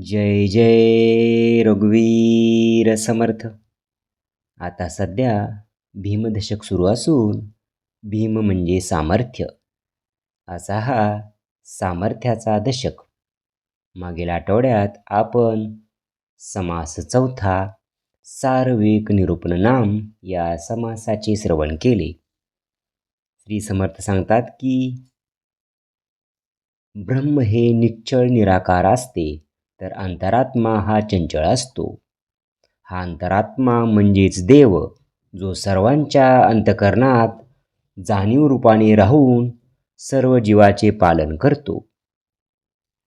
जय जय रघुवीर समर्थ. आता सध्या भीमदशक सुरू असून भीम म्हणजे सामर्थ्य. असा हा सामर्थ्याचा दशक. मागील आठवड्यात आपण समास चौथा सार्विक निरूपण नाम या समासाचे श्रवण केले. श्री समर्थ सांगतात की ब्रह्म हे निश्चळ निराकार असते. तर अंतरात्मा हा चंचळ असतो. हा अंतरात्मा म्हणजेच देव जो सर्वांच्या अंतकरणात जाणीव रूपाने राहून सर्व जीवाचे पालन करतो.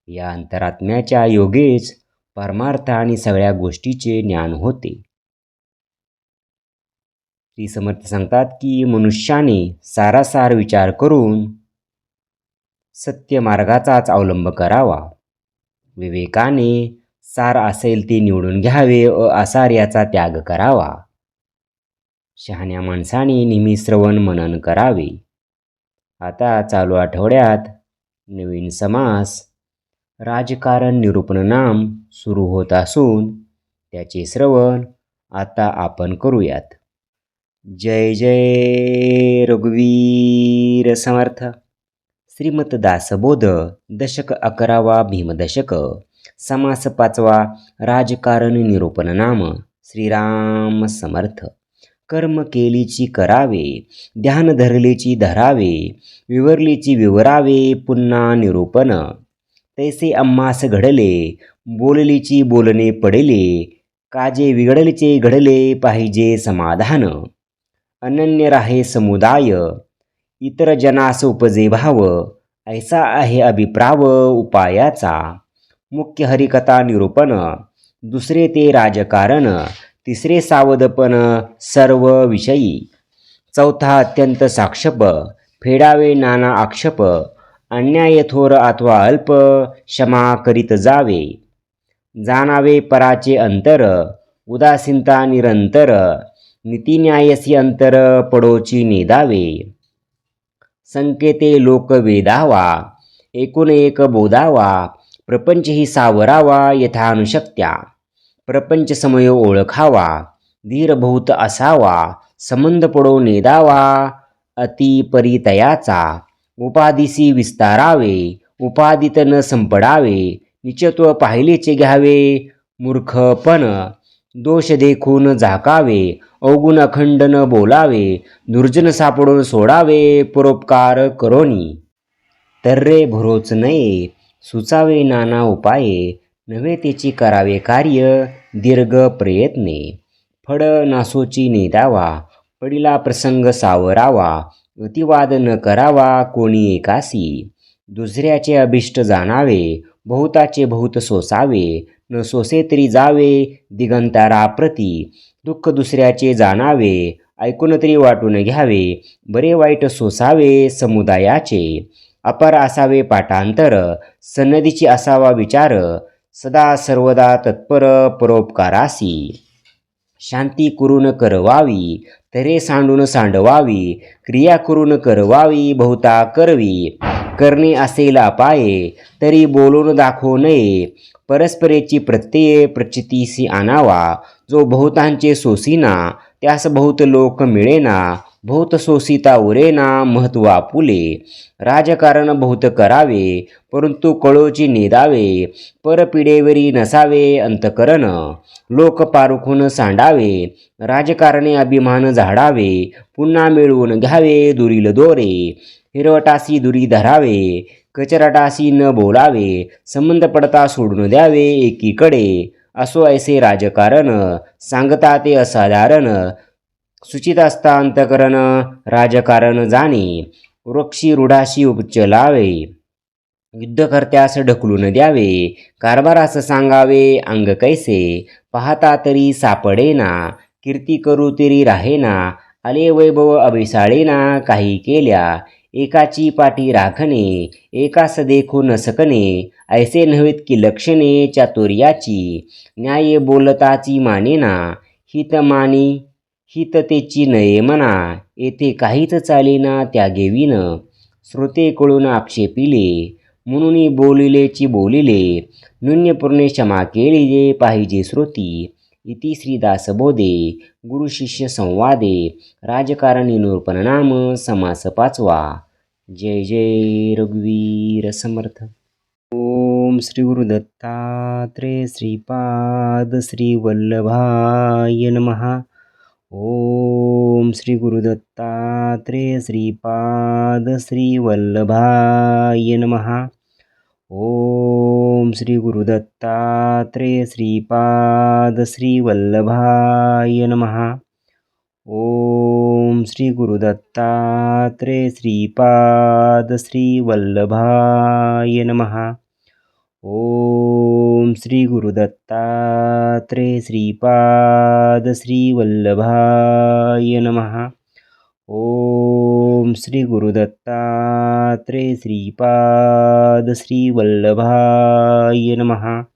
या अंतरात्म्याच्या योगेच परमार्थ आणि सगळ्या गोष्टीचे ज्ञान होते. श्री समर्थ सांगतात की मनुष्याने सारासार विचार करून सत्य मार्गाचाच अवलंब करावा. विवेकाने सार असेल ते निवडून घ्यावे व असार याचा त्याग करावा. शहाण्या माणसाने नेहमी श्रवण मनन करावे. आता चालू आठवड्यात नवीन समास राजकारण निरूपण नाम सुरू होत असून त्याचे श्रवण आता आपण करूयात. जय जय रघुवीर समर्थ. श्रीमत दासबोध दशक अकरावा भीमदशक समास पाचवा राजकारण निरूपण नाम श्रीराम समर्थ. कर्म केलीची करावे ध्यान धरलेची धरावे विवरलीची विवरावे पुन्हा निरूपण. तैसे अम्मास घडले बोललीची बोलणे पडले काजे विघडलीचे घडले पाहिजे समाधान. अनन्य राहे समुदाय इतर जनास उपजे भाव ऐसा आहे अभिप्राव उपायाचा. मुख्य हरिकथा निरूपण दुसरे ते राजकारण तिसरे सावधपण सर्व विषयी. चौथा अत्यंत साक्षप फेडावे नाना आक्षेप अन्याय थोर अथवा अल्प क्षमा करीत जावे. जाणावे पराचे अंतर उदासीनता निरंतर नीतिन्यायसी अंतर पडोची नेदावे. संकेते लोक वेदावा एकूण एक बोधावा प्रपंच ही सावरावा यथानुशक्त्या. प्रपंच समय ओळखावा धीरभूत असावा संबंध पडो नेदावा अतिपरितयाचा उपाधीसी विस्तारावे उपादित न संपडावे निचत्व पाहिलेचे घ्यावे मूर्खपण दोष देखून झाकावे अवगुण अखंड न बोलावे दुर्जन सापडून सोडावे परोपकार करोनी. तर्रे भरोच नये सुचावे नाना उपाये नव्हे त्याची करावे कार्य दीर्घ प्रयत्ने. फड नासोची नेदावा पडिला प्रसंग सावरावा अतिवाद न करावा कोणी एकासी. दुसऱ्याचे अभिष्ट जाणावे बहुताचे बहुत सोसावे न सोसे तरी जावे दिगंताराप्रती दुःख दुसऱ्याचे जाणावे ऐकून तरी वाटून घ्यावे बरे वाईट सोसावे समुदायाचे. अपर असावे पाठांतर सन्नदीची असावा विचार सदा सर्वदा तत्पर परोपकारासी. शांती करून करवावी तरे सांडून सांडवावी क्रिया करून करवावी बहुता करवी. करणे असेल अपाये तरी बोलून दाखवू नये. परस्परेची प्रत्यय प्रचितीसी आणावा. जो बहुतांचे सोसीना त्यास बहुत लोक मिळेना. बहुत सोसिता उरेना महत्त्व आपुले. राजकारण बहुत करावे परंतु कळोची नेदावे. परपिडेवरी नसावे अंतकरण. लोक पारुखून सांडावे. राजकारणे अभिमान झाडावे. पुन्हा मिळवून घ्यावे दुरील दोरे. हिरवटासी दुरी धरावे कचराटासी न बोलावे संबंध पडता सोडून द्यावे एकीकडे. असो ऐसे राजकारण सांगता ते असाधारण सुचित असता अंतकरण राजकारण जाणे वृक्षी रूढाशी उचलावे युद्धकर्त्यास ढकलून द्यावे कारभारास सांगावे अंग कैसे पाहता तरी सापडेना कीर्ती करू तरी राहेना आले वैभव अभिसाळेना काही केल्या एकाची पाठी राखणे एकास देखू न सकणे ऐसे नव्हेत की लक्षणे चातुर्याची. न्याय बोलताची मानेना हितमानी हिततेची नये म्हणा येथे काहीच चालेना त्या गेविन श्रोते कळून आक्षेपिले म्हणून बोलिलेची बोलिले नुन्यपूर्णे क्षमा केली जे पाहिजे श्रोती. इति श्रीदासबोधे गुरुशिष्य संवादे राजकारणी नाम समास पाचवा. जय जय रघुवीर समर्थ। ओम श्री गुरुदत्तात्रेय श्रीपाद श्री वल्लभाय नमहा ओम श्री गुरुदत्तात्रेय श्रीपाद श्री वल्लभाय नमहा ओम श्री गुरुदत्तात्रेय श्रीपाद श्री वल्लभाय नमहा ओम श्री गुरुदत्तात्रे श्रीपाद श्री वल्लभाय नमः। ओम श्री गुरुदत्तात्रे श्रीपाद श्री वल्लभाय ओम श्री गुरुदत्तात्रे श्रीपाद श्री वल्लभाय नमः।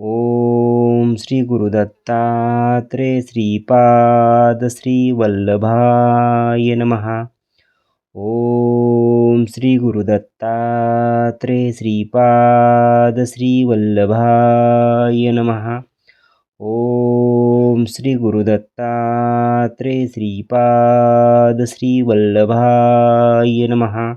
ओम श्री गुरुदत्तात्रे श्रीपाद श्री वल्लभाय नमः। ओम श्री गुरुदत्तात्रे श्रीपाद श्री वल्लभाय नमः। ओम श्री गुरुदत्तात्रे श्रीपाद श्री वल्लभाय नमः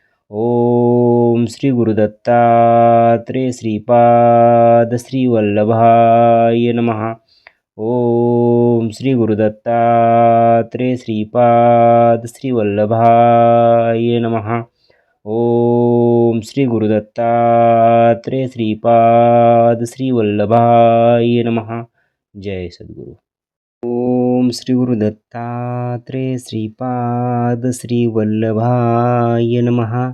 ओम श्री गुरुदत्तात्रेय श्रीपाद श्रीवल्लभाय नमः। ओम श्री गुरुदत्तात्रेय श्रीपाद श्रीवल्लभाय नमः। ओम श्री गुरुदत्तात्रेय श्रीपाद श्रीवल्लभाय नमः। जय सद्गुरु। ओम श्री गुरुदत्तात्रेय श्रीपाद श्रीवल्लभाय नमः।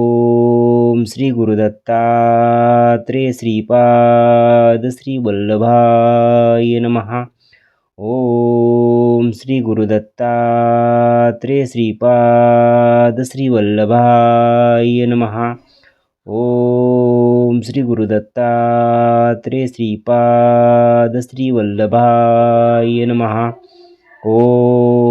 ओम श्री गुरुदत्तात्रेय श्रीपाद श्री वल्लभाय नमः। ओम श्री गुरुदत्तात्रेय श्रीपाद श्री वल्लभाय नमः। ओम श्री गुरुदत्तात्रेय श्रीपाद श्री वल्लभाय नमः। ओम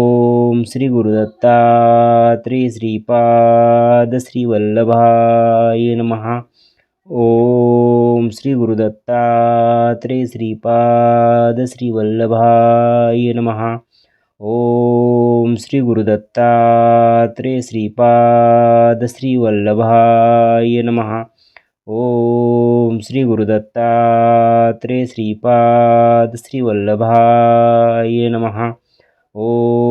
श्री गुरुदत्तात्री श्रीपाद श्रीवल्लभाय महा ओम श्री गुरुदत्तात्रेय श्रीपाद श्रीवल्लभाय महा ओम श्री गुरुदत्तात्रे श्रीपाद श्रीवल्लभाय नमः। ओम श्री गुरुदत्तात्रे श्रीपाद श्रीवल्लभाय नमः। ओम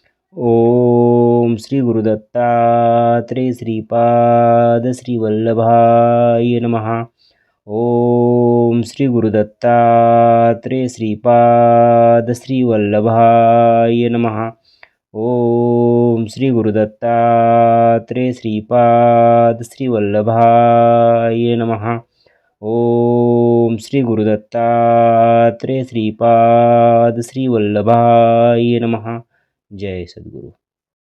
ओम श्री गुरुदत्तात्रेय श्रीपाद श्रीवल्लभाय नमहा ओम श्री गुरुदत्तात्रेय श्रीपाद श्रीवल्लभाय नमहा ओम श्री गुरुदत्तात्रेय श्रीपाद श्रीवल्लभाय नमहा ओम श्री गुरुदत्तात्रेय श्रीपाद श्रीवल्लभाय नमहा जय सद्गुरु